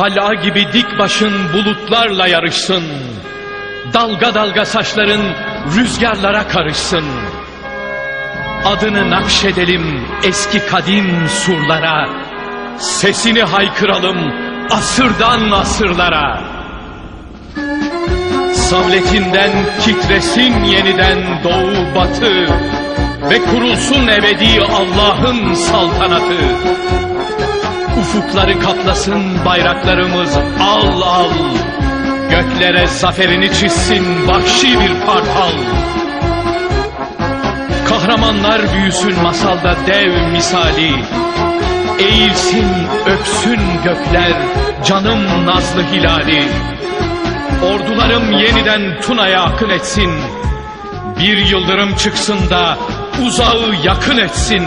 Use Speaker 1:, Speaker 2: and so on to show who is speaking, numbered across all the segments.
Speaker 1: Kala gibi dik başın bulutlarla yarışsın. Dalga dalga saçların rüzgarlara karışsın. Adını nakşedelim eski kadim surlara. Sesini haykıralım asırdan asırlara. Savletinden titresin yeniden doğu batı ve kurulsun ebedi Allah'ın saltanatı. Ufukları kaplasın bayraklarımız al al. Göklere zaferini çizsin vahşi bir partal. Kahramanlar büyüsün masalda dev misali. Eğilsin öpsün gökler canım nazlı hilali. Ordularım yeniden Tuna'ya akın etsin. Bir yıldırım çıksın da uzağı yakın etsin.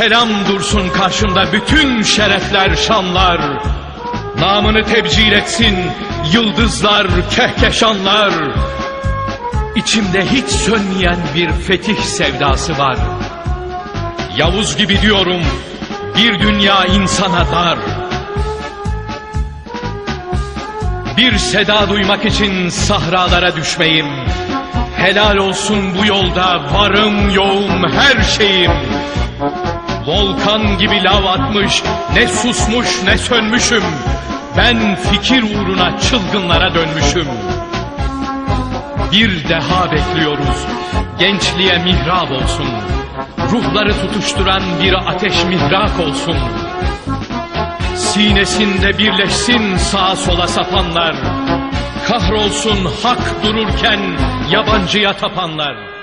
Speaker 1: Selam dursun karşında bütün şerefler, şanlar. Namını tebcil etsin yıldızlar, kehkeşanlar. İçimde hiç sönmeyen bir fetih sevdası var. Yavuz gibi diyorum, bir dünya insana dar. Bir seda duymak için sahralara düşmeyim. Helal olsun bu yolda varım yoğum her şeyim. Volkan gibi lav atmış, ne susmuş ne sönmüşüm. Ben fikir uğruna çılgınlara dönmüşüm. Bir deha bekliyoruz, gençliğe mihrap olsun. Ruhları tutuşturan bir ateş mihrak olsun. Sinesinde birleşsin sağa sola sapanlar. Kahrolsun hak dururken yabancıya tapanlar.